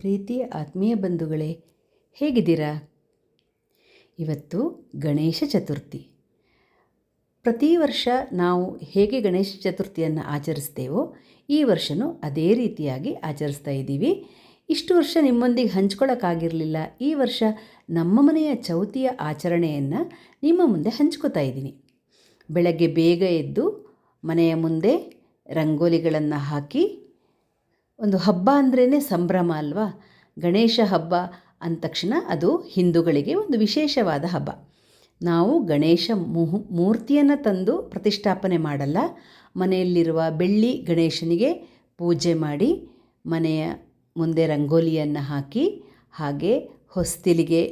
ಪ್ರೀತಿಯ ಆತ್ಮೀಯ ಬಂಧುಗಳೇ, ಹೇಗಿದ್ದೀರಾ? ಇವತ್ತು ಗಣೇಶ ಚತುರ್ಥಿ. ಪ್ರತಿ ವರ್ಷ ನಾವು ಹೇಗೆ ಗಣೇಶ ಚತುರ್ಥಿಯನ್ನು ಆಚರಿಸ್ತೇವೋ, ಈ ವರ್ಷವೂ ಅದೇ ರೀತಿಯಾಗಿ ಆಚರಿಸ್ತಾ ಇದ್ದೀವಿ. ಇಷ್ಟು ವರ್ಷ ನಿಮ್ಮೊಂದಿಗೆ ಹಂಚ್ಕೊಳ್ಳೋಕ್ಕಾಗಿರಲಿಲ್ಲ ಈ ವರ್ಷ ನಮ್ಮ ಮನೆಯ ಚೌತಿಯ ಆಚರಣೆಯನ್ನು ನಿಮ್ಮ ಮುಂದೆ ಹಂಚ್ಕೋತಾ ಇದ್ದೀನಿ. ಬೆಳಗ್ಗೆ ಬೇಗ ಎದ್ದು ಮನೆಯ ಮುಂದೆ ರಂಗೋಲಿಗಳನ್ನು ಹಾಕಿ ಒಂದು ಹಬ್ಬ ಅಂದ್ರೇ ಸಂಭ್ರಮ ಅಲ್ವಾ? ಗಣೇಶ ಹಬ್ಬ ಅಂದ ತಕ್ಷಣ ಅದು ಹಿಂದೂಗಳಿಗೆ ಒಂದು ವಿಶೇಷವಾದ ಹಬ್ಬ. ನಾವು ಗಣೇಶ ಮುಹು, ಮೂರ್ತಿಯನ್ನು ತಂದು ಪ್ರತಿಷ್ಠಾಪನೆ ಮಾಡಲ್ಲ. ಮನೆಯಲ್ಲಿರುವ ಬೆಳ್ಳಿ ಗಣೇಶನಿಗೆ ಪೂಜೆ ಮಾಡಿ, ಮನೆಯ ಮುಂದೆ ರಂಗೋಲಿಯನ್ನು ಹಾಕಿ, ಹಾಗೆ ಹೊಸ್ತಿಲಿಗೆ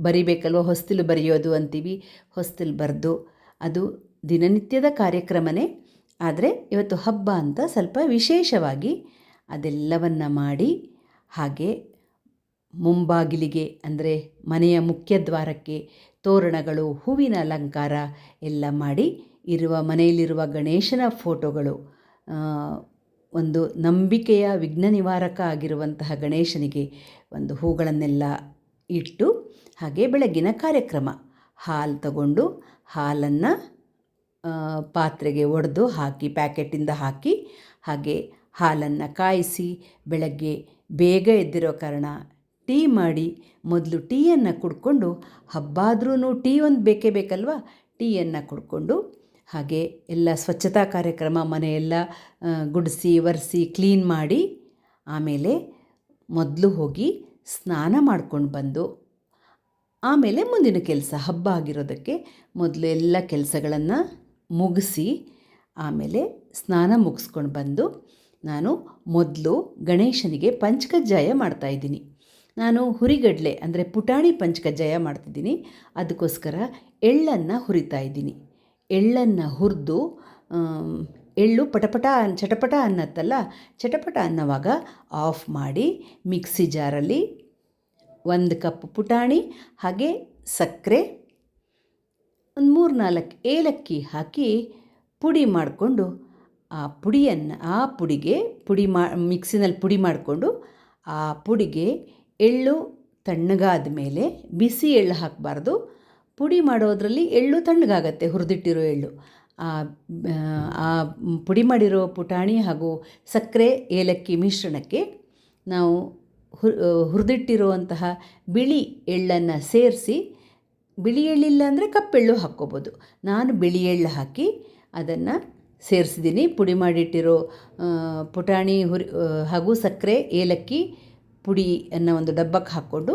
ಬರಿಬೇಕಲ್ವ? ಹೊಸ್ತಿಲು ಬರೆಯೋದು ಅಂತೀವಿ. ಹೊಸ್ತಿಲು ಬರೆದು ಅದು ದಿನನಿತ್ಯದ ಕಾರ್ಯಕ್ರಮವೇ ಆದರೆ ಇವತ್ತು ಹಬ್ಬ ಅಂತ ಸ್ವಲ್ಪ ವಿಶೇಷವಾಗಿ ಅದೆಲ್ಲವನ್ನು ಮಾಡಿ ಹಾಗೆ ಮುಂಬಾಗಿಲಿಗೆ ಅಂದರೆ ಮನೆಯ ಮುಖ್ಯ ದ್ವಾರಕ್ಕೆ ತೋರಣಗಳು, ಹೂವಿನ ಅಲಂಕಾರ ಎಲ್ಲ ಮಾಡಿ ಇರುವ ಮನೆಯಲ್ಲಿರುವ ಗಣೇಶನ ಫೋಟೋಗಳು ಒಂದು ನಂಬಿಕೆಯ ವಿಘ್ನ ನಿವಾರಕ ಆಗಿರುವಂತಹ ಗಣೇಶನಿಗೆ ಒಂದು ಹೂಗಳನ್ನೆಲ್ಲ ಇಟ್ಟು ಹಾಗೆ ಬೆಳಗಿನ ಕಾರ್ಯಕ್ರಮ ಹಾಲು ತಗೊಂಡು ಹಾಲನ್ನು ಪಾತ್ರೆಗೆ ಒಡೆದು ಹಾಕಿ, ಪ್ಯಾಕೆಟಿಂದ ಹಾಕಿ, ಹಾಗೆ ಹಾಲನ್ನು ಕಾಯಿಸಿ, ಬೆಳಗ್ಗೆ ಬೇಗ ಎದ್ದಿರೋ ಕಾರಣ ಟೀ ಮಾಡಿ ಮೊದಲು ಟೀಯನ್ನು ಕುಡ್ಕೊಂಡು ಹಬ್ಬ ಆದ್ರೂ ಟೀ ಒಂದು ಬೇಕೇ ಬೇಕಲ್ವ? ಟೀಯನ್ನು ಕುಡ್ಕೊಂಡು, ಹಾಗೆ ಎಲ್ಲ ಸ್ವಚ್ಛತಾ ಕಾರ್ಯಕ್ರಮ ಮನೆಯೆಲ್ಲ ಗುಡಿಸಿ, ಒರೆಸಿ, ಕ್ಲೀನ್ ಮಾಡಿ, ಆಮೇಲೆ ಮೊದಲು ಹೋಗಿ ಸ್ನಾನ ಮಾಡ್ಕೊಂಡು ಬಂದು, ಆಮೇಲೆ ಮುಂದಿನ ಕೆಲಸ ಹಬ್ಬ ಆಗಿರೋದಕ್ಕೆ ಮೊದಲು ಎಲ್ಲ ಕೆಲಸಗಳನ್ನು ಮುಗಿಸಿ ಆಮೇಲೆ ಸ್ನಾನ ಮುಗಿಸ್ಕೊಂಡು ಬಂದು ನಾನು ಮೊದಲು ಗಣೇಶನಿಗೆ ಪಂಚಕಜ್ಜಾಯ ಮಾಡ್ತಾಯಿದ್ದೀನಿ ನಾನು ಹುರಿಗಡಲೆ ಅಂದರೆ ಪುಟಾಣಿ ಪಂಚಕಜ್ಜಾಯ ಮಾಡ್ತಿದ್ದೀನಿ. ಅದಕ್ಕೋಸ್ಕರ ಎಳ್ಳನ್ನು ಹುರಿತಾ ಇದ್ದೀನಿ. ಎಳ್ಳನ್ನು ಹುರಿದು ಎಳ್ಳು ಪಟಪಟ ಚಟಪಟ ಅನ್ನತ್ತಲ್ಲ, ಚಟಪಟ ಅನ್ನೋವಾಗ ಆಫ್ ಮಾಡಿ ಮಿಕ್ಸಿ ಜಾರಲ್ಲಿ ಒಂದು ಕಪ್ ಪುಟಾಣಿ, ಹಾಗೆ ಸಕ್ಕರೆ ಒಂದು ಮೂರು ನಾಲ್ಕು ಏಲಕ್ಕಿ ಹಾಕಿ ಪುಡಿ ಮಾಡಿಕೊಂಡು ಆ ಪುಡಿಯನ್ನು, ಆ ಪುಡಿಗೆ ಪುಡಿ ಮಾ, ಮಿಕ್ಸಿನಲ್ಲಿ ಪುಡಿ ಮಾಡಿಕೊಂಡು ಆ ಪುಡಿಗೆ ಎಳ್ಳು ತಣ್ಣಗಾದ ಮೇಲೆ ಬಿಸಿ ಎಳ್ಳು ಹಾಕಬಾರ್ದು. ಪುಡಿ ಮಾಡೋದರಲ್ಲಿ ಎಳ್ಳು ತಣ್ಣಗಾಗತ್ತೆ, ಹುರಿದಿಟ್ಟಿರೋ ಎಳ್ಳು. ಆ ಪುಡಿ ಮಾಡಿರೋ ಪುಟಾಣಿ ಹಾಗೂ ಸಕ್ಕರೆ ಏಲಕ್ಕಿ ಮಿಶ್ರಣಕ್ಕೆ ನಾವು ಹುರಿದಿಟ್ಟಿರುವಂತಹ ಬಿಳಿ ಎಳ್ಳನ್ನು ಸೇರಿಸಿ ಬಿಳಿ ಎಳ್ಳಿಲ್ಲ ಅಂದರೆ ಕಪ್ಪೆಳ್ಳು ಹಾಕ್ಕೋಬೋದು. ನಾನು ಬಿಳಿ ಎಳ್ಳು ಹಾಕಿ ಅದನ್ನು ಸೇರಿಸಿದ್ದೀನಿ. ಪುಡಿ ಮಾಡಿಟ್ಟಿರೋ ಪುಟಾಣಿ ಹುರಿ ಹಾಗೂ ಸಕ್ಕರೆ, ಏಲಕ್ಕಿ ಪುಡಿ ಅನ್ನೋ ಒಂದು ಡಬ್ಬಕ್ಕೆ ಹಾಕ್ಕೊಂಡು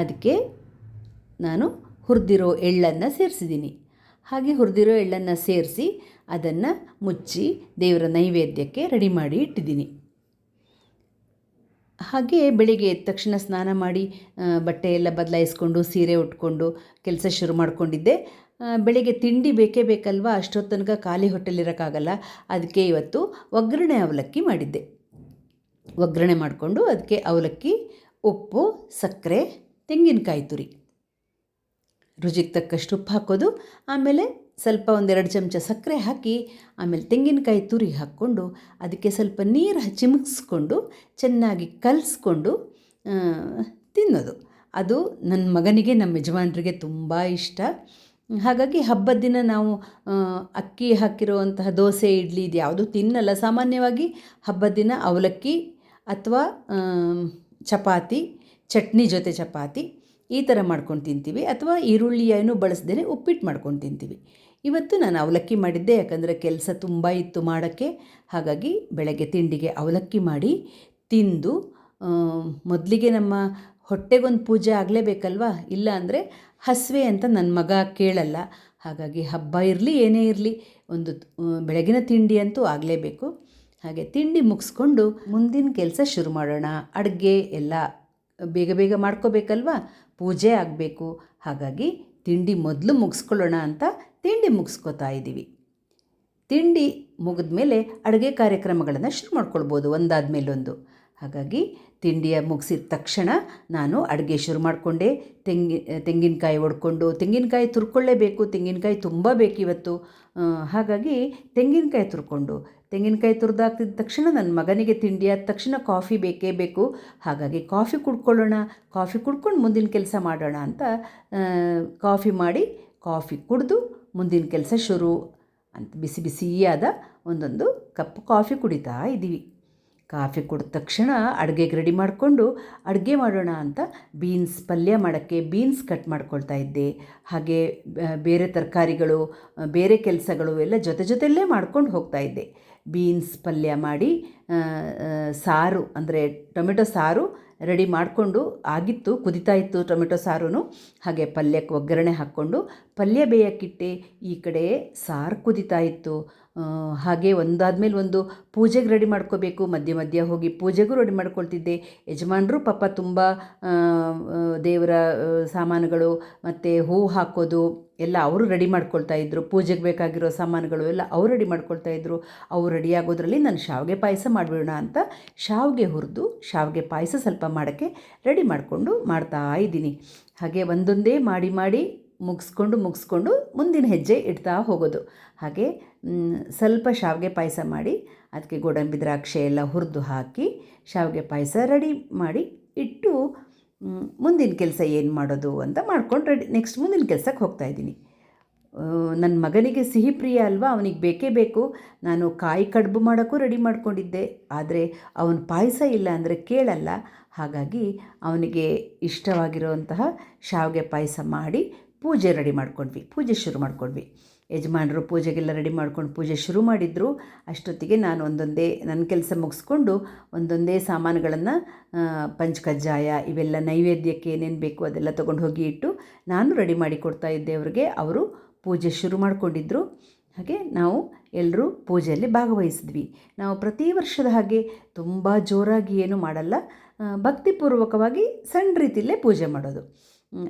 ಅದಕ್ಕೆ ನಾನು ಹುರಿದಿರೋ ಎಳ್ಳನ್ನು ಸೇರಿಸಿದ್ದೀನಿ. ಹಾಗೆ ಹುರಿದಿರೋ ಎಳ್ಳನ್ನು ಸೇರಿಸಿ ಅದನ್ನು ಮುಚ್ಚಿ ದೇವರ ನೈವೇದ್ಯಕ್ಕೆ ರೆಡಿ ಮಾಡಿ ಇಟ್ಟಿದ್ದೀನಿ. ಹಾಗೆ ಬೆಳಿಗ್ಗೆ ಎದ್ದ ತಕ್ಷಣ ಸ್ನಾನ ಮಾಡಿ ಬಟ್ಟೆ ಎಲ್ಲ ಬದಲಾಯಿಸ್ಕೊಂಡು, ಸೀರೆ ಉಟ್ಕೊಂಡು ಕೆಲಸ ಶುರು ಮಾಡಿಕೊಂಡಿದ್ದೆ. ಬೆಳಿಗ್ಗೆ ತಿಂಡಿ ಬೇಕೇ ಬೇಕಲ್ವ ಅಷ್ಟೊತ್ತು ತನಕ ಖಾಲಿ ಹೊಟ್ಟೆಲಿರೋಕ್ಕಾಗಲ್ಲ ಅದಕ್ಕೆ ಇವತ್ತು ಒಗ್ಗರಣೆ ಅವಲಕ್ಕಿ ಮಾಡಿದ್ದೆ. ಒಗ್ಗರಣೆ ಮಾಡಿಕೊಂಡು ಅದಕ್ಕೆ ಅವಲಕ್ಕಿ, ಉಪ್ಪು, ಸಕ್ಕರೆ, ತೆಂಗಿನಕಾಯಿ ತುರಿ. ರುಚಿಗೆ ತಕ್ಕಷ್ಟು ಉಪ್ಪು ಹಾಕೋದು, ಆಮೇಲೆ ಸ್ವಲ್ಪ ಒಂದೆರಡು ಚಮಚ ಸಕ್ಕರೆ ಹಾಕಿ, ಆಮೇಲೆ ತೆಂಗಿನಕಾಯಿ ತುರಿ ಹಾಕ್ಕೊಂಡು, ಅದಕ್ಕೆ ಸ್ವಲ್ಪ ನೀರು ಚಿಮುಕ್ಸ್ಕೊಂಡು, ಚೆನ್ನಾಗಿ ಕಲಿಸ್ಕೊಂಡು ತಿನ್ನೋದು. ಅದು ನನ್ನ ಮಗನಿಗೆ ನಮ್ಮ ಯಜಮಾನರಿಗೆ ತುಂಬ ಇಷ್ಟ. ಹಾಗಾಗಿ ಹಬ್ಬದ ದಿನ ನಾವು ಅಕ್ಕಿ ಹಾಕಿರುವಂತಹ ದೋಸೆ, ಇಡ್ಲಿ ಇದು ಯಾವುದೂ ತಿನ್ನಲ್ಲ. ಸಾಮಾನ್ಯವಾಗಿ ಹಬ್ಬದ ದಿನ ಅವಲಕ್ಕಿ ಅಥವಾ ಚಪಾತಿ, ಚಟ್ನಿ ಜೊತೆ ಚಪಾತಿ ಈ ಥರ ಮಾಡ್ಕೊಂಡು ತಿಂತೀವಿ. ಅಥವಾ ಈರುಳ್ಳಿ ಏನು ಬಳಸ್ದೇ ಉಪ್ಪಿಟ್ಟು ಮಾಡ್ಕೊಂಡು ತಿಂತೀವಿ. ಇವತ್ತು ನಾನು ಅವಲಕ್ಕಿ ಮಾಡಿದ್ದೆ, ಯಾಕಂದರೆ ಕೆಲಸ ತುಂಬ ಇತ್ತು ಮಾಡೋಕ್ಕೆ. ಹಾಗಾಗಿ ಬೆಳಗ್ಗೆ ತಿಂಡಿಗೆ ಅವಲಕ್ಕಿ ಮಾಡಿ ತಿಂದು ಮೊದಲಿಗೆ ನಮ್ಮ ಹೊಟ್ಟೆಗೊಂದು ಪೂಜೆ ಆಗಲೇಬೇಕಲ್ವಾ? ಇಲ್ಲ ಅಂದರೆ ಹಸಿವೆ ಅಂತ ನನ್ನ ಮಗ ಕೇಳಲ್ಲ. ಹಾಗಾಗಿ ಹಬ್ಬ ಇರಲಿ, ಏನೇ ಇರಲಿ, ಒಂದು ಬೆಳಗಿನ ತಿಂಡಿ ಅಂತೂ ಆಗಲೇಬೇಕು. ಹಾಗೆ ತಿಂಡಿ ಮುಗಿಸ್ಕೊಂಡು ಮುಂದಿನ ಕೆಲಸ ಶುರು ಮಾಡೋಣ. ಅಡುಗೆ ಎಲ್ಲ ಬೇಗ ಬೇಗ ಮಾಡ್ಕೋಬೇಕಲ್ವಾ? ಪೂಜೆ ಆಗಬೇಕು. ಹಾಗಾಗಿ ತಿಂಡಿ ಮೊದಲು ಮುಗಿಸ್ಕೊಳ್ಳೋಣ ಅಂತ ತಿಂಡಿ ಮುಗಿಸ್ಕೋತಾ ಇದ್ದೀವಿ. ತಿಂಡಿ ಮುಗಿದ ಮೇಲೆ ಅಡುಗೆ ಕಾರ್ಯಕ್ರಮಗಳನ್ನು ಶುರು ಮಾಡ್ಕೊಳ್ಬೋದು ಒಂದಾದ ಮೇಲೊಂದು ಹಾಗಾಗಿ ತಿಂಡಿಯ ಮುಗಿಸಿದ ತಕ್ಷಣ ನಾನು ಅಡುಗೆ ಶುರು ಮಾಡಿಕೊಂಡೆ. ತೆಂಗಿ, ತೆಂಗಿನಕಾಯಿ ಒಡ್ಕೊಂಡು, ತೆಂಗಿನಕಾಯಿ ತುರ್ಕೊಳ್ಳೇಬೇಕು, ತೆಂಗಿನಕಾಯಿ ತುಂಬ ಬೇಕಿವತ್ತು ಹಾಗಾಗಿ ತೆಂಗಿನಕಾಯಿ ತುರ್ಕೊಂಡು, ತೆಂಗಿನಕಾಯಿ ತುರಿದಾಗ್ತಿದ್ದ ತಕ್ಷಣ ನನ್ನ ಮಗನಿಗೆ ತಿಂಡಿ ಆದ ತಕ್ಷಣ ಕಾಫಿ ಬೇಕೇ ಬೇಕು. ಹಾಗಾಗಿ ಕಾಫಿ ಕುಡ್ಕೊಳ್ಳೋಣ, ಕಾಫಿ ಕುಡ್ಕೊಂಡು ಮುಂದಿನ ಕೆಲಸ ಮಾಡೋಣ ಅಂತ ಕಾಫಿ ಮಾಡಿ ಕಾಫಿ ಕುಡಿದು ಮುಂದಿನ ಕೆಲಸ ಶುರು ಅಂತ ಬಿಸಿ ಬಿಸಿಯಾದ ಒಂದೊಂದು ಕಪ್ ಕಾಫಿ ಕುಡಿತಾ ಇದ್ದೀವಿ. ಕಾಫಿ ಕುಡಿದ ತಕ್ಷಣ ಅಡುಗೆಗೆ ರೆಡಿ ಮಾಡಿಕೊಂಡು ಅಡುಗೆ ಮಾಡೋಣ ಅಂತ ಬೀನ್ಸ್ ಪಲ್ಯ ಮಾಡೋಕ್ಕೆ ಬೀನ್ಸ್ ಕಟ್ ಮಾಡ್ಕೊಳ್ತಾ ಇದ್ದೆ. ಹಾಗೆ ಬೇರೆ ತರಕಾರಿಗಳು ಬೇರೆ ಕೆಲಸಗಳು ಎಲ್ಲ ಜೊತೆ ಜೊತೆಯಲ್ಲೇ ಮಾಡ್ಕೊಂಡು ಹೋಗ್ತಾ ಇದ್ದೆ. ಬೀನ್ಸ್ ಪಲ್ಯ ಮಾಡಿ ಸಾರು ಅಂದರೆ ಟೊಮೆಟೊ ಸಾರು ರೆಡಿ ಮಾಡಿಕೊಂಡು ಆಗಿತ್ತು, ಕುದಿತಾ ಇತ್ತು ಟೊಮೆಟೊ ಸಾರು ಹಾಗೆ ಪಲ್ಯಕ್ಕೆ ಒಗ್ಗರಣೆ ಹಾಕ್ಕೊಂಡು ಪಲ್ಯ ಬೇಯಕ್ಕಿಟ್ಟೆ ಈ ಕಡೆ ಸಾರು ಕುದಿತಾ ಇತ್ತು. ಹಾಗೆ ಒಂದಾದ್ಮೇಲೆ ಒಂದು ಪೂಜೆಗೆ ರೆಡಿ ಮಾಡ್ಕೋಬೇಕು. ಮಧ್ಯೆ ಮಧ್ಯೆ ಹೋಗಿ ಪೂಜೆಗೂ ರೆಡಿ ಮಾಡ್ಕೊಳ್ತಿದ್ದೆ. ಯಜಮಾನರು ಪಾಪ ತುಂಬ ದೇವರ ಸಾಮಾನುಗಳು ಮತ್ತು ಹೂವು ಹಾಕೋದು ಎಲ್ಲ ಅವರು ರೆಡಿ ಮಾಡ್ಕೊಳ್ತಾ ಇದ್ದರು ಪೂಜೆಗೆ ಬೇಕಾಗಿರೋ ಸಾಮಾನುಗಳು ಎಲ್ಲ ಅವ್ರು ರೆಡಿ ಮಾಡ್ಕೊಳ್ತಾ ಇದ್ದರು ಅವ್ರು ರೆಡಿ ಆಗೋದ್ರಲ್ಲಿ ನಾನು ಶಾವಿಗೆ ಪಾಯಸ ಮಾಡಿಬಿಡೋಣ ಅಂತ ಶಾವಿಗೆ ಹುರಿದು ಶಾವಿಗೆ ಪಾಯಸ ಸ್ವಲ್ಪ ಮಾಡೋಕ್ಕೆ ರೆಡಿ ಮಾಡಿಕೊಂಡು ಮಾಡ್ತಾ ಇದ್ದೀನಿ. ಹಾಗೆ ಒಂದೊಂದೇ ಮಾಡಿ ಮಾಡಿ ಮುಗಿಸ್ಕೊಂಡು ಮುಗಿಸ್ಕೊಂಡು ಮುಂದಿನ ಹೆಜ್ಜೆ ಇಡ್ತಾ ಹೋಗೋದು. ಹಾಗೆ ಸ್ವಲ್ಪ ಶಾವಿಗೆ ಪಾಯಸ ಮಾಡಿ ಅದಕ್ಕೆ ಗೋಡಂಬಿ ದ್ರಾಕ್ಷಿ ಎಲ್ಲ ಹುರಿದು ಹಾಕಿ ಶಾವಿಗೆ ಪಾಯಸ ರೆಡಿ ಮಾಡಿ ಇಟ್ಟು ಮುಂದಿನ ಕೆಲಸ ಏನು ಮಾಡೋದು ಅಂತ ಮಾಡ್ಕೊಂಡು ರೆಡಿ ನೆಕ್ಸ್ಟ್ ಮುಂದಿನ ಕೆಲಸಕ್ಕೆ ಹೋಗ್ತಾ ಇದ್ದೀನಿ. ನನ್ನ ಮಗನಿಗೆ ಸಿಹಿ ಪ್ರಿಯ ಅಲ್ವಾ? ಅವನಿಗೆ ಬೇಕೇ ಬೇಕು. ನಾನು ಕಾಯಿ ಕಡುಬು ಮಾಡೋಕ್ಕೂ ರೆಡಿ ಮಾಡ್ಕೊಂಡಿದ್ದೆ. ಆದರೆ ಅವನ ಪಾಯಸ ಇಲ್ಲ ಅಂದರೆ ಕೇಳಲ್ಲ. ಹಾಗಾಗಿ ಅವನಿಗೆ ಇಷ್ಟವಾಗಿರುವಂತಹ ಶಾವಿಗೆ ಪಾಯಸ ಮಾಡಿ ಪೂಜೆ ರೆಡಿ ಮಾಡ್ಕೊಂಡ್ವಿ. ಪೂಜೆ ಶುರು ಮಾಡ್ಕೊಂಡ್ವಿ. ಯಜಮಾನರು ಪೂಜೆಗೆಲ್ಲ ರೆಡಿ ಮಾಡ್ಕೊಂಡು ಪೂಜೆ ಶುರು ಮಾಡಿದ್ರು. ಅಷ್ಟೊತ್ತಿಗೆ ನಾನು ಒಂದೊಂದೇ, ನನ್ನ ಕೆಲಸ ಮುಗಿಸ್ಕೊಂಡು ಒಂದೊಂದೇ ಸಾಮಾನುಗಳನ್ನು ಪಂಚಕಜ್ಜಾಯ ಇವೆಲ್ಲ ನೈವೇದ್ಯಕ್ಕೆ ಏನೇನು ಬೇಕು ಅದೆಲ್ಲ ತೊಗೊಂಡು ಹೋಗಿ ಇಟ್ಟು ನಾನು ರೆಡಿ ಮಾಡಿ ಕೊಡ್ತಾ ಇದ್ದೆ ಅವ್ರಿಗೆ. ಅವರು ಪೂಜೆ ಶುರು ಮಾಡಿಕೊಂಡಿದ್ರು. ಹಾಗೆ ನಾವು ಎಲ್ಲರೂ ಪೂಜೆಯಲ್ಲಿ ಭಾಗವಹಿಸಿದ್ವಿ. ನಾವು ಪ್ರತಿ ವರ್ಷದ ಹಾಗೆ ತುಂಬ ಜೋರಾಗಿ ಏನು ಮಾಡಲ್ಲ. ಭಕ್ತಿಪೂರ್ವಕವಾಗಿ ಸಣ್ಣ ರೀತಿಯಲ್ಲೇ ಪೂಜೆ ಮಾಡೋದು.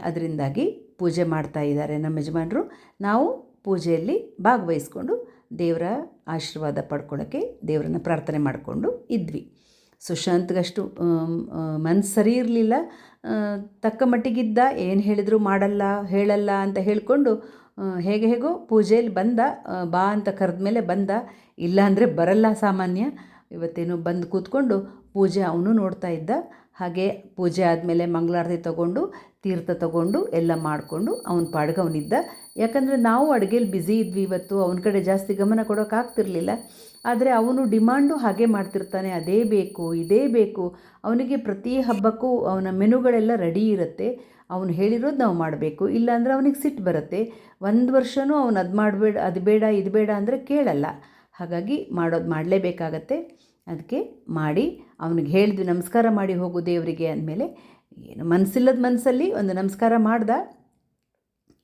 ಅದರಿಂದಾಗಿ ಪೂಜೆ ಮಾಡ್ತಾ ಇದ್ದಾರೆ ನಮ್ಮ ಯಜಮಾನರು. ನಾವು ಪೂಜೆಯಲ್ಲಿ ಭಾಗವಹಿಸ್ಕೊಂಡು ದೇವರ ಆಶೀರ್ವಾದ ಪಡ್ಕೊಳ್ಳೋಕ್ಕೆ ದೇವರನ್ನ ಪ್ರಾರ್ಥನೆ ಮಾಡಿಕೊಂಡು ಇದ್ವಿ. ಸುಶಾಂತ್ಗಷ್ಟು ಮನಸ್ಸು ಸರಿ ಇರಲಿಲ್ಲ. ತಕ್ಕ ಮಟ್ಟಿಗಿದ್ದ, ಏನು ಹೇಳಿದರೂ ಮಾಡಲ್ಲ, ಹೇಳಲ್ಲ ಅಂತ ಹೇಳಿಕೊಂಡು ಹೇಗೆ ಹೇಗೋ ಪೂಜೆಯಲ್ಲಿ ಬಂದ ಬಾ ಅಂತ ಕರೆದ ಮೇಲೆ ಬಂದ. ಇಲ್ಲ ಅಂದರೆ ಬರಲ್ಲ ಸಾಮಾನ್ಯ. ಇವತ್ತೇನು ಬಂದು ಕೂತ್ಕೊಂಡು ಪೂಜೆ ಅವನು ನೋಡ್ತಾ ಇದ್ದ. ಹಾಗೆ ಪೂಜೆ ಆದಮೇಲೆ ಮಂಗಳಾರತಿ ತಗೊಂಡು, ತೀರ್ಥ ತಗೊಂಡು, ಎಲ್ಲ ಮಾಡಿಕೊಂಡು ಅವನ ಪಾಡ್ಗೆ ಅವನಿದ್ದ. ಯಾಕಂದರೆ ನಾವು ಅಡುಗೆಲಿ ಬ್ಯುಸಿ ಇದ್ವಿ ಇವತ್ತು, ಅವನ ಕಡೆ ಜಾಸ್ತಿ ಗಮನ ಕೊಡೋಕ್ಕಾಗ್ತಿರ್ಲಿಲ್ಲ ಆದರೆ ಅವನು ಡಿಮಾಂಡು ಹಾಗೆ ಮಾಡ್ತಿರ್ತಾನೆ, ಅದೇ ಬೇಕು, ಇದೇ ಬೇಕು. ಅವನಿಗೆ ಪ್ರತಿ ಹಬ್ಬಕ್ಕೂ ಅವನ ಮೆನುಗಳೆಲ್ಲ ರೆಡಿ ಇರುತ್ತೆ. ಅವನು ಹೇಳಿರೋದು ನಾವು ಮಾಡಬೇಕು. ಇಲ್ಲಾಂದರೆ ಅವನಿಗೆ ಸಿಟ್ಟು ಬರುತ್ತೆ. ಒಂದು ವರ್ಷವೂ ಅವನು ಅದು ಮಾಡಬೇಡ, ಅದು ಬೇಡ, ಇದು ಬೇಡ ಅಂದರೆ ಕೇಳಲ್ಲ. ಹಾಗಾಗಿ ಮಾಡೋದು ಮಾಡಲೇಬೇಕಾಗತ್ತೆ. ಅದಕ್ಕೆ ಮಾಡಿ, ಅವನಿಗೆ ಹೇಳಿದ್ವಿ, ನಮಸ್ಕಾರ ಮಾಡಿ ಹೋಗು ದೇವರಿಗೆ ಅಂದಮೇಲೆ, ಏನು ಮನಸ್ಸಿಲ್ಲದ ಮನಸ್ಸಲ್ಲಿ ಒಂದು ನಮಸ್ಕಾರ ಮಾಡ್ದ.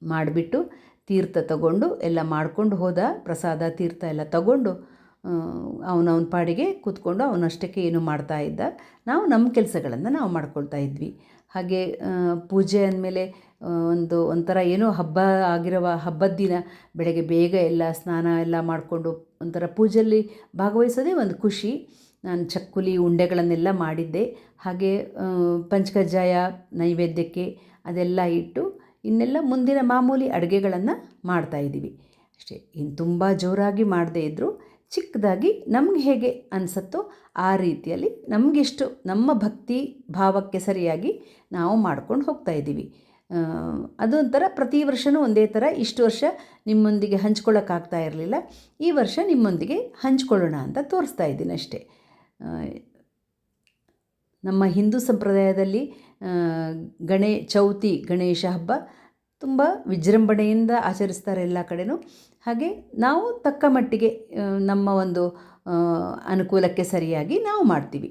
ಮಾಡಿಬಿಟ್ಟು ತೀರ್ಥ ತಗೊಂಡು ಎಲ್ಲ ಮಾಡ್ಕೊಂಡು ಹೋದ. ಪ್ರಸಾದ, ತೀರ್ಥ ಎಲ್ಲ ತಗೊಂಡು ಅವನವನ ಪಾಡಿಗೆ ಕೂತ್ಕೊಂಡು ಅವನಷ್ಟಕ್ಕೆ ಏನು ಮಾಡ್ತಾ ಇದ್ದ. ನಾವು ನಮ್ಮ ಕೆಲಸಗಳನ್ನು ನಾವು ಮಾಡ್ಕೊಳ್ತಾ ಇದ್ವಿ. ಹಾಗೆ ಪೂಜೆ ಅಂದಮೇಲೆ ಒಂದು ಒಂಥರ ಏನೋ ಹಬ್ಬ ಆಗಿರುವ ಹಬ್ಬದ ದಿನ. ಬೆಳಗ್ಗೆ ಬೇಗ ಎಲ್ಲ ಸ್ನಾನ ಎಲ್ಲ ಮಾಡಿಕೊಂಡು ಒಂಥರ ಪೂಜೆಯಲ್ಲಿ ಭಾಗವಹಿಸೋದೇ ಒಂದು ಖುಷಿ. ನಾನು ಚಕ್ಕುಲಿ ಉಂಡೆಗಳನ್ನೆಲ್ಲ ಮಾಡಿದ್ದೆ. ಹಾಗೆ ಪಂಚಕಜ್ಜಾಯ ನೈವೇದ್ಯಕ್ಕೆ ಅದೆಲ್ಲ ಇಟ್ಟು ಇನ್ನೆಲ್ಲ ಮುಂದಿನ ಮಾಮೂಲಿ ಅಡುಗೆಗಳನ್ನು ಮಾಡ್ತಾಯಿದ್ದೀವಿ ಅಷ್ಟೇ ಇನ್ನು ತುಂಬ ಜೋರಾಗಿ ಮಾಡದೇ ಇದ್ದರೂ ಚಿಕ್ಕದಾಗಿ ನಮ್ಗೆ ಹೇಗೆ ಅನಿಸುತ್ತೋ ಆ ರೀತಿಯಲ್ಲಿ ನಮಗೆಷ್ಟು ನಮ್ಮ ಭಕ್ತಿ ಭಾವಕ್ಕೆ ಸರಿಯಾಗಿ ನಾವು ಮಾಡ್ಕೊಂಡು ಹೋಗ್ತಾ ಆ, ಅದೊಂಥರ ಪ್ರತಿ ವರ್ಷವೂ ಒಂದೇ ಥರ ಇಷ್ಟು ವರ್ಷ ನಿಮ್ಮೊಂದಿಗೆ ಹಂಚ್ಕೊಳ್ಳೋಕ್ಕಾಗ್ತಾ ಇರಲಿಲ್ಲ. ಈ ವರ್ಷ ನಿಮ್ಮೊಂದಿಗೆ ಹಂಚ್ಕೊಳ್ಳೋಣ ಅಂತ ತೋರಿಸ್ತಾ ಇದ್ದೀನಿ ಅಷ್ಟೇ. ನಮ್ಮ ಹಿಂದೂ ಸಂಪ್ರದಾಯದಲ್ಲಿ ಗಣೇ, ಚೌತಿ ಗಣೇಶ ಹಬ್ಬ ತುಂಬ ವಿಜೃಂಭಣೆಯಿಂದ ಆಚರಿಸ್ತಾರೆ ಎಲ್ಲ ಕಡೆನೂ. ಹಾಗೆ ನಾವು ತಕ್ಕ ಮಟ್ಟಿಗೆ ನಮ್ಮ ಒಂದು ಅನುಕೂಲಕ್ಕೆ ಸರಿಯಾಗಿ ನಾವು ಮಾಡ್ತೀವಿ.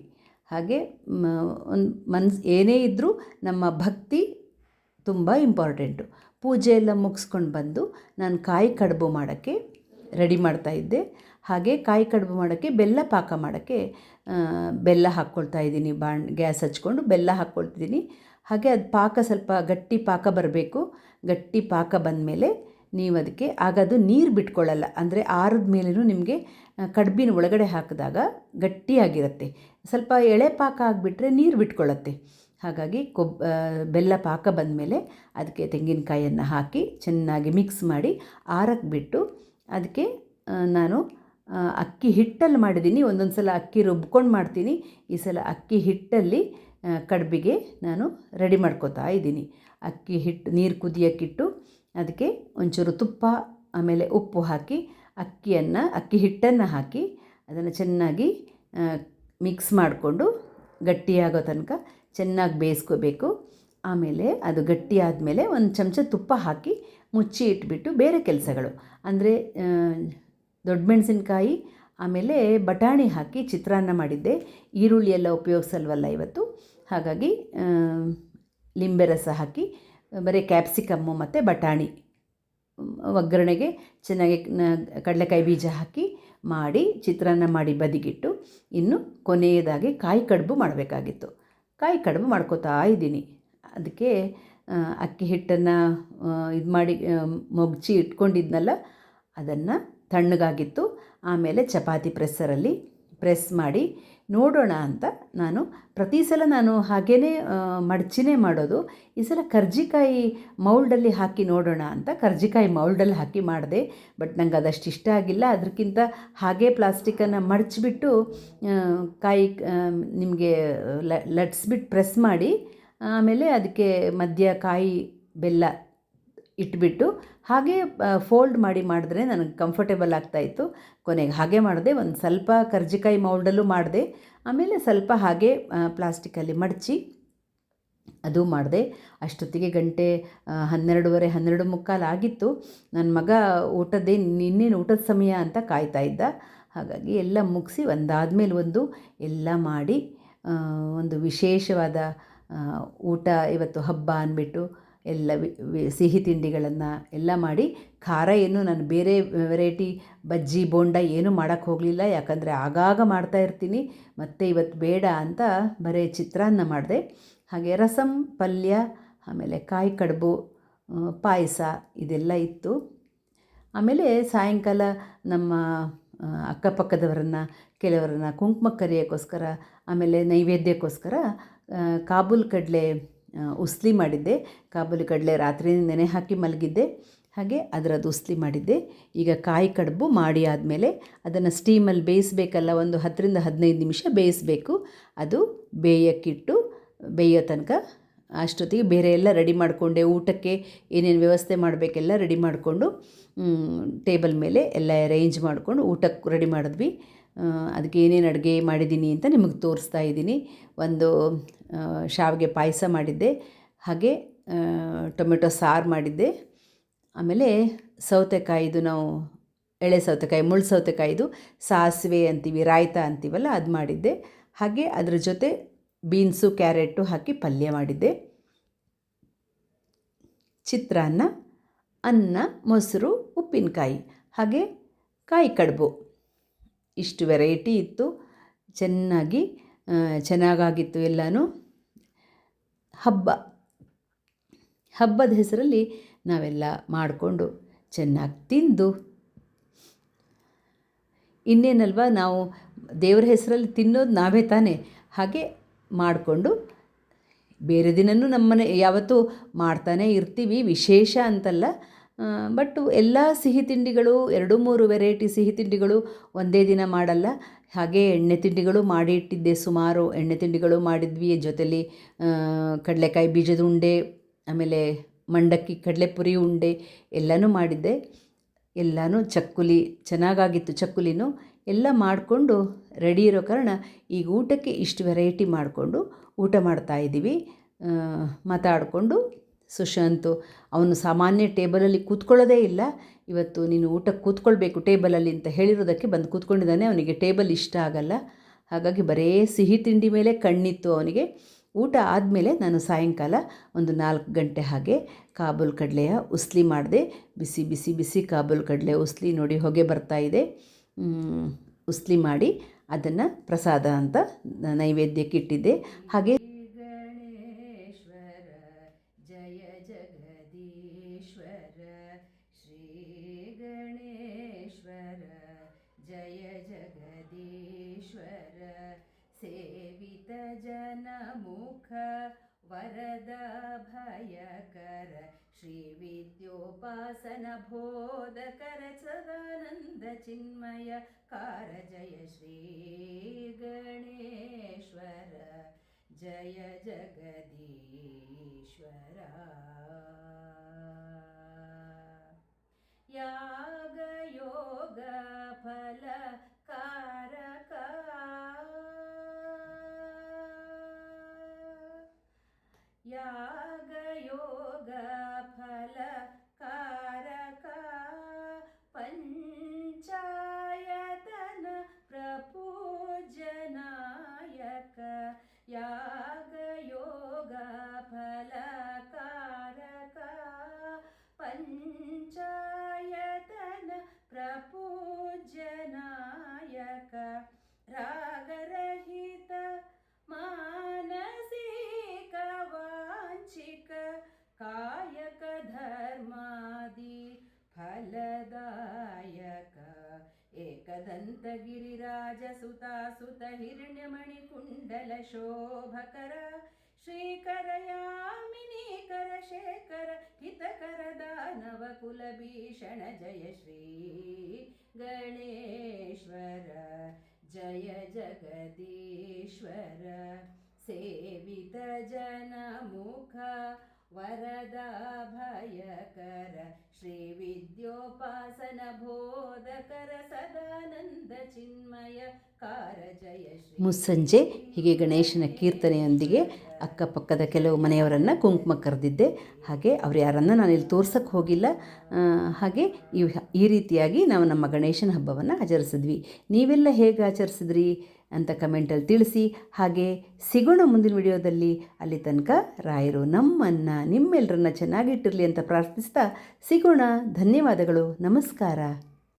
ಹಾಗೆ ಒಂದು ಮನ್ಸು ಏನೇ ಇದ್ದರೂ ನಮ್ಮ ಭಕ್ತಿ ತುಂಬ ಇಂಪಾರ್ಟೆಂಟು. ಪೂಜೆ ಎಲ್ಲ ಮುಗಿಸ್ಕೊಂಡು ಬಂದು ನಾನು ಕಾಯಿ ಕಡುಬು ಮಾಡೋಕ್ಕೆ ರೆಡಿ ಮಾಡ್ತಾ ಇದ್ದೆ. ಹಾಗೆ ಕಾಯಿ ಕಡುಬು ಮಾಡೋಕ್ಕೆ ಬೆಲ್ಲ ಪಾಕ ಮಾಡೋಕ್ಕೆ ಬೆಲ್ಲ ಹಾಕ್ಕೊಳ್ತಾ ಇದ್ದೀನಿ. ಬಾಣ್, ಗ್ಯಾಸ್ ಹಚ್ಕೊಂಡು ಬೆಲ್ಲ ಹಾಕ್ಕೊಳ್ತಿದ್ದೀನಿ. ಹಾಗೆ ಅದು ಪಾಕ ಸ್ವಲ್ಪ ಗಟ್ಟಿ ಪಾಕ ಬರಬೇಕು. ಗಟ್ಟಿ ಪಾಕ ಬಂದ ಮೇಲೆ ನೀವು ಅದಕ್ಕೆ ಆಗ ಅದು ನೀರು ಬಿಟ್ಕೊಳ್ಳಲ್ಲ. ಅಂದರೆ ಆರದ ಮೇಲೂ ನಿಮಗೆ ಕಡ್ಬಿನ ಒಳಗಡೆ ಹಾಕಿದಾಗ ಗಟ್ಟಿಯಾಗಿರುತ್ತೆ. ಸ್ವಲ್ಪ ಎಳೆ ಪಾಕ ಆಗಿಬಿಟ್ರೆ ನೀರು ಬಿಟ್ಕೊಳ್ಳುತ್ತೆ. ಹಾಗಾಗಿ ಕೊಬ್ ಬೆಲ್ಲ ಪಾಕ ಬಂದಮೇಲೆ ಅದಕ್ಕೆ ತೆಂಗಿನಕಾಯನ್ನು ಹಾಕಿ ಚೆನ್ನಾಗಿ ಮಿಕ್ಸ್ ಮಾಡಿ ಆರಕ್ಕೆ ಬಿಟ್ಟು ಅದಕ್ಕೆ ನಾನು ಅಕ್ಕಿ ಹಿಟ್ಟಲ್ಲಿ ಮಾಡಿದ್ದೀನಿ. ಒಂದೊಂದು ಸಲ ಅಕ್ಕಿ ರುಬ್ಕೊಂಡು ಮಾಡ್ತೀನಿ. ಈ ಸಲ ಅಕ್ಕಿ ಹಿಟ್ಟಲ್ಲಿ ಕಡುಬಿಗೆ ನಾನು ರೆಡಿ ಮಾಡ್ಕೋತಾ ಇದ್ದೀನಿ. ಅಕ್ಕಿ ಹಿಟ್ಟು ನೀರು ಕುದಿಯೋಕ್ಕಿಟ್ಟು ಅದಕ್ಕೆ ಒಂಚೂರು ತುಪ್ಪ, ಆಮೇಲೆ ಉಪ್ಪು ಹಾಕಿ ಅಕ್ಕಿಯನ್ನು, ಅಕ್ಕಿ ಹಿಟ್ಟನ್ನು ಹಾಕಿ ಅದನ್ನು ಚೆನ್ನಾಗಿ ಮಿಕ್ಸ್ ಮಾಡಿಕೊಂಡು ಗಟ್ಟಿಯಾಗೋ ತನಕ ಚೆನ್ನಾಗಿ ಬೇಯಿಸ್ಕೋಬೇಕು. ಆಮೇಲೆ ಅದು ಗಟ್ಟಿ ಆದಮೇಲೆ ಒಂದು ಚಮಚ ತುಪ್ಪ ಹಾಕಿ ಮುಚ್ಚಿ ಇಟ್ಬಿಟ್ಟು ಬೇರೆ ಕೆಲಸಗಳು. ಅಂದರೆ ದೊಡ್ಡ ಮೆಣಸಿನ್ಕಾಯಿ, ಆಮೇಲೆ ಬಟಾಣಿ ಹಾಕಿ ಚಿತ್ರಾನ್ನ ಮಾಡಿದ್ದೆ. ಈರುಳ್ಳಿ ಎಲ್ಲ ಉಪಯೋಗಿಸಲ್ವಲ್ಲ ಇವತ್ತು. ಹಾಗಾಗಿ ಲಿಂಬೆ ರಸ ಹಾಕಿ, ಬರೀ ಕ್ಯಾಪ್ಸಿಕಮ್ಮು ಮತ್ತು ಬಟಾಣಿ. ಒಗ್ಗರಣೆಗೆ ಚೆನ್ನಾಗಿ ಕಡಲೆಕಾಯಿ ಬೀಜ ಹಾಕಿ ಮಾಡಿ ಚಿತ್ರಾನ್ನ ಮಾಡಿ ಬದಿಗಿಟ್ಟು ಇನ್ನು ಕೊನೆಯದಾಗಿ ಕಾಯಿ ಕಡುಬು ಮಾಡಬೇಕಾಗಿತ್ತು. ಕಾಯಿ ಕಡಿಮೆ ಮಾಡ್ಕೋತಾ ಇದ್ದೀನಿ. ಅದಕ್ಕೆ ಅಕ್ಕಿ ಹಿಟ್ಟನ್ನು ಇದು ಮಾಡಿ ಮೊಗ್ಜಿ ಮೊಗ್ಚಿ ಇಟ್ಕೊಂಡಿದ್ನಲ್ಲ, ಅದನ್ನು ತಣ್ಣಗಾಗಿತ್ತು. ಆಮೇಲೆ ಚಪಾತಿ ಪ್ರೆಸ್ಸರಲ್ಲಿ ಪ್ರೆಸ್ ಮಾಡಿ ನೋಡೋಣ ಅಂತ ನಾನು ಪ್ರತಿ ಸಲ ನಾನು ಹಾಗೇ ಮಡಚಿನೇ ಮಾಡೋದು. ಈ ಸಲ ಕರ್ಜಿಕಾಯಿ ಮೌಲ್ಡಲ್ಲಿ ಹಾಕಿ ನೋಡೋಣ ಅಂತ ಕರ್ಜಿಕಾಯಿ ಮೌಲ್ಡಲ್ಲಿ ಹಾಕಿ ಮಾಡಿದೆ. ಬಟ್ ನಂಗೆ ಅದಷ್ಟು ಇಷ್ಟ ಆಗಿಲ್ಲ. ಅದಕ್ಕಿಂತ ಹಾಗೇ ಪ್ಲಾಸ್ಟಿಕ್ಕನ್ನು ಮಡಚಿಬಿಟ್ಟು ಕಾಯಿ ನಿಮಗೆ ಲಟ್ಸ್ಬಿಟ್ಟು ಪ್ರೆಸ್ ಮಾಡಿ, ಆಮೇಲೆ ಅದಕ್ಕೆ ಮಧ್ಯ ಕಾಯಿ ಬೆಲ್ಲ ಇಟ್ಬಿಟ್ಟು ಹಾಗೆ ಫೋಲ್ಡ್ ಮಾಡಿ ಮಾಡಿದ್ರೆ ನನಗೆ ಕಂಫರ್ಟೇಬಲ್ ಆಗ್ತಾಯಿತ್ತು ಕೊನೆಗೆ ಹಾಗೆ ಮಾಡಿದೆ, ಒಂದು ಸ್ವಲ್ಪ ಕರ್ಜಿಕಾಯಿ ಮೌಲ್ಡಲ್ಲೂ ಮಾಡಿದೆ. ಆಮೇಲೆ ಸ್ವಲ್ಪ ಹಾಗೆ ಪ್ಲಾಸ್ಟಿಕಲ್ಲಿ ಮಡಚಿ ಅದು ಮಾಡಿದೆ. ಅಷ್ಟೊತ್ತಿಗೆ ಗಂಟೆ ಹನ್ನೆರಡೂವರೆ, ಹನ್ನೆರಡು ಮುಕ್ಕಾಲು ಆಗಿತ್ತು. ನನ್ನ ಮಗ ಊಟದ್ದೇ, ಇನ್ನೇನು ಊಟದ ಸಮಯ ಅಂತ ಕಾಯ್ತಾ ಇದ್ದ. ಹಾಗಾಗಿ ಎಲ್ಲ ಮುಗಿಸಿ ಒಂದಾದ್ಮೇಲೆ ಒಂದು ಎಲ್ಲ ಮಾಡಿ ಒಂದು ವಿಶೇಷವಾದ ಊಟ ಇವತ್ತು ಹಬ್ಬ ಅಂದ್ಬಿಟ್ಟು ಎಲ್ಲ ಸಿಹಿ ತಿಂಡಿಗಳನ್ನು ಎಲ್ಲ ಮಾಡಿ ಖಾರ ಏನು ನಾನು ಬೇರೆ ವೆರೈಟಿ ಬಜ್ಜಿ, ಬೋಂಡ ಏನೂ ಮಾಡೋಕ್ಕೆ ಹೋಗಲಿಲ್ಲ. ಯಾಕಂದರೆ ಆಗಾಗ ಮಾಡ್ತಾ ಇರ್ತೀನಿ, ಮತ್ತು ಇವತ್ತು ಬೇಡ ಅಂತ ಬರೀ ಚಿತ್ರಾನ್ನ ಮಾಡಿದೆ. ಹಾಗೆ ರಸಂ, ಪಲ್ಯ, ಆಮೇಲೆ ಕಾಯಿ ಕಡುಬು ಪಾಯಸ ಇದೆಲ್ಲ ಇತ್ತು. ಆಮೇಲೆ ಸಾಯಂಕಾಲ ನಮ್ಮ ಅಕ್ಕಪಕ್ಕದವರನ್ನು, ಕೆಲವರನ್ನು ಕುಂಕುಮ ಕರಿಯೋಕ್ಕೋಸ್ಕರ, ಆಮೇಲೆ ನೈವೇದ್ಯಕ್ಕೋಸ್ಕರ ಕಾಬೂಲ್ ಕಡಲೆ ಉಸ್ಲಿ ಮಾಡಿದ್ದೆ. ಕಾಬೂಲಿ ಕಡಲೆ ರಾತ್ರಿ ನೆನೆ ಹಾಕಿ ಮಲಗಿದ್ದೆ. ಹಾಗೆ ಅದರದ್ದು ಉಸ್ಲಿ ಮಾಡಿದ್ದೆ. ಈಗ ಕಾಯಿ ಕಡುಬು ಮಾಡಿ ಆದಮೇಲೆ ಅದನ್ನು ಸ್ಟೀಮಲ್ಲಿ ಬೇಯಿಸಬೇಕಲ್ಲ, ಒಂದು ಹತ್ತರಿಂದ ಹದಿನೈದು ನಿಮಿಷ ಬೇಯಿಸಬೇಕು. ಅದು ಬೇಯಕ್ಕಿಟ್ಟು, ಬೇಯೋ ತನಕ ಅಷ್ಟೊತ್ತಿಗೆ ಬೇರೆ ಎಲ್ಲ ರೆಡಿ ಮಾಡಿಕೊಂಡೆ, ಊಟಕ್ಕೆ ಏನೇನು ವ್ಯವಸ್ಥೆ ಮಾಡಬೇಕೆಲ್ಲ ರೆಡಿ ಮಾಡಿಕೊಂಡು ಟೇಬಲ್ ಮೇಲೆ ಎಲ್ಲ ಅರೇಂಜ್ ಮಾಡಿಕೊಂಡು ಊಟಕ್ಕೆ ರೆಡಿ ಮಾಡಿದ್ವಿ. ಅದಕ್ಕೆ ಏನೇನು ಅಡುಗೆ ಮಾಡಿದ್ದೀನಿ ಅಂತ ನಿಮಗೆ ತೋರಿಸ್ತಾ ಇದ್ದೀನಿ. ಒಂದು ಶಾವಿಗೆ ಪಾಯಸ ಮಾಡಿದ್ದೆ, ಹಾಗೆ ಟೊಮೆಟೊ ಸಾರು ಮಾಡಿದ್ದೆ. ಆಮೇಲೆ ಸೌತೆಕಾಯಿದು ನಾವು, ಎಳೆ ಸೌತೆಕಾಯಿ, ಮುಳ್ಳು ಸೌತೆಕಾಯಿದು ಸಾಸಿವೆ ಅಂತೀವಿ, ರಾಯ್ತ ಅಂತೀವಲ್ಲ, ಅದು ಮಾಡಿದ್ದೆ. ಹಾಗೆ ಅದ್ರ ಜೊತೆ ಬೀನ್ಸು, ಕ್ಯಾರೆಟು ಹಾಕಿ ಪಲ್ಯ ಮಾಡಿದ್ದೆ. ಚಿತ್ರಾನ್ನ, ಅನ್ನ, ಮೊಸರು, ಉಪ್ಪಿನಕಾಯಿ, ಹಾಗೆ ಕಾಯಿ ಕಡುಬು. ಇಷ್ಟು ವೆರೈಟಿ ಇತ್ತು. ಚೆನ್ನಾಗಿ ಚೆನ್ನಾಗಾಗಿತ್ತು ಎಲ್ಲನೂ. ಹಬ್ಬ. ಹಬ್ಬದ ಹೆಸರಲ್ಲಿ ನಾವೆಲ್ಲ ಮಾಡಿಕೊಂಡು ಚೆನ್ನಾಗಿ ತಿಂದು. ಇನ್ನೇನಲ್ವ, ನಾವು ದೇವರ ಹೆಸರಲ್ಲಿ ತಿನ್ನೋದು ನಾವೇ ತಾನೇ. ಹಾಗೆ ಮಾಡಿಕೊಂಡು ಬೇರೆ ದಿನವೂ ನಮ್ಮನೆ ಯಾವತ್ತೂ ಮಾಡ್ತಾನೇ ಇರ್ತೀವಿ, ವಿಶೇಷ ಅಂತಲ್ಲ. ಬಟ್ ಎಲ್ಲ ಸಿಹಿ ತಿಂಡಿಗಳು, ಎರಡು ಮೂರು ವೆರೈಟಿ ಸಿಹಿ ತಿಂಡಿಗಳು ಒಂದೇ ದಿನ ಮಾಡಲ್ಲ. ಹಾಗೆ ಎಣ್ಣೆ ತಿಂಡಿಗಳು ಮಾಡಿ ಇಟ್ಟಿದ್ದೆ ಸುಮಾರು. ಎಣ್ಣೆ ತಿಂಡಿಗಳು ಮಾಡಿದ್ವಿ. ಜೊತೆಲಿ ಕಡಲೆಕಾಯಿ ಬೀಜದ ಉಂಡೆ, ಆಮೇಲೆ ಮಂಡಕ್ಕಿ, ಕಡಲೆಪುರಿ ಉಂಡೆ ಎಲ್ಲನೂ ಮಾಡಿದ್ದೆ. ಎಲ್ಲನೂ ಚಕ್ಕುಲಿ, ಚೆನ್ನಾಗಾಗಿತ್ತು ಚಕ್ಕುಲಿನೂ. ಎಲ್ಲ ಮಾಡಿಕೊಂಡು ರೆಡಿ ಇರೋ ಕಾರಣ ಈಗ ಊಟಕ್ಕೆ ಇಷ್ಟು ವೆರೈಟಿ ಮಾಡಿಕೊಂಡು ಊಟ ಮಾಡ್ತಾ ಇದ್ದೀವಿ. ಮಾತಾಡಿಕೊಂಡು ಸುಶಾಂತು ಅವನು ಸಾಮಾನ್ಯ ಟೇಬಲಲ್ಲಿ ಕೂತ್ಕೊಳ್ಳೋದೇ ಇಲ್ಲ. ಇವತ್ತು ನೀನು ಊಟಕ್ಕೆ ಕೂತ್ಕೊಳ್ಬೇಕು ಟೇಬಲಲ್ಲಿ ಅಂತ ಹೇಳಿರೋದಕ್ಕೆ ಬಂದು ಕೂತ್ಕೊಂಡಿದ್ದಾನೆ. ಅವನಿಗೆ ಟೇಬಲ್ ಇಷ್ಟ ಆಗಲ್ಲ. ಹಾಗಾಗಿ ಬರೇ ಸಿಹಿ ತಿಂಡಿ ಮೇಲೆ ಕಣ್ಣಿತ್ತು ಅವನಿಗೆ. ಊಟ ಆದಮೇಲೆ ನಾನು ಸಾಯಂಕಾಲ ಒಂದು ನಾಲ್ಕು ಗಂಟೆ ಹಾಗೆ ಕಾಬೂಲ್ ಕಡಲೆಯ ಉಸ್ಲಿ ಮಾಡಿದೆ. ಬಿಸಿ ಬಿಸಿ ಬಿಸಿ ಕಾಬೂಲ್ ಕಡಲೆ ಉಸ್ಲಿ ನೋಡಿ ಹೊಗೆ ಬರ್ತಾ ಇದೆ. ಉಸ್ಲಿ ಮಾಡಿ ಅದನ್ನು ಪ್ರಸಾದ ಅಂತ ನೈವೇದ್ಯಕ್ಕೆ ಇಟ್ಟಿದ್ದೆ. ಹಾಗೆ ಗಣೇಶ್ವರ ಜಯ वरदभयकर श्रीविद्योपासनबोधकर सदानन्दचिन्मय कार जय श्रीगणेश्वर। जय जगदीश्वरा। यागयोगफलकारका ಯಾಗಯೋ सुतहिरण्यमणिकुण्डलशोभकर श्रीकरयामिनीकरशेखर हितकरदानवकुलभीषण जय श्री गणेश्वर जय जगदीश्वर सेवितजनमुख वरदाभयकर श्रीविद्योपासनबोधकर सदा ಮುಸ್ಸಂಜೆ, ಹೀಗೆ ಗಣೇಶನ ಕೀರ್ತನೆಯೊಂದಿಗೆ ಅಕ್ಕಪಕ್ಕದ ಕೆಲವು ಮನೆಯವರನ್ನು ಕುಂಕುಮ ಕರೆದಿದ್ದೆ. ಹಾಗೆ ಅವ್ರು ಯಾರನ್ನು ನಾನಿಲ್ಲಿ ತೋರ್ಸಕ್ಕೆ ಹೋಗಿಲ್ಲ. ಹಾಗೆ ಈ ರೀತಿಯಾಗಿ ನಾವು ನಮ್ಮ ಗಣೇಶನ ಹಬ್ಬವನ್ನು ಆಚರಿಸಿದ್ವಿ. ನೀವೆಲ್ಲ ಹೇಗೆ ಆಚರಿಸಿದ್ರಿ ಅಂತ ಕಮೆಂಟಲ್ಲಿ ತಿಳಿಸಿ. ಹಾಗೆ ಸಿಗೋಣ ಮುಂದಿನ ವಿಡಿಯೋದಲ್ಲಿ. ಅಲ್ಲಿ ತನಕ ರಾಯರು ನಮ್ಮನ್ನು ನಿಮ್ಮೆಲ್ಲರನ್ನ ಚೆನ್ನಾಗಿಟ್ಟಿರಲಿ ಅಂತ ಪ್ರಾರ್ಥಿಸ್ತಾ ಸಿಗೋಣ. ಧನ್ಯವಾದಗಳು. ನಮಸ್ಕಾರ.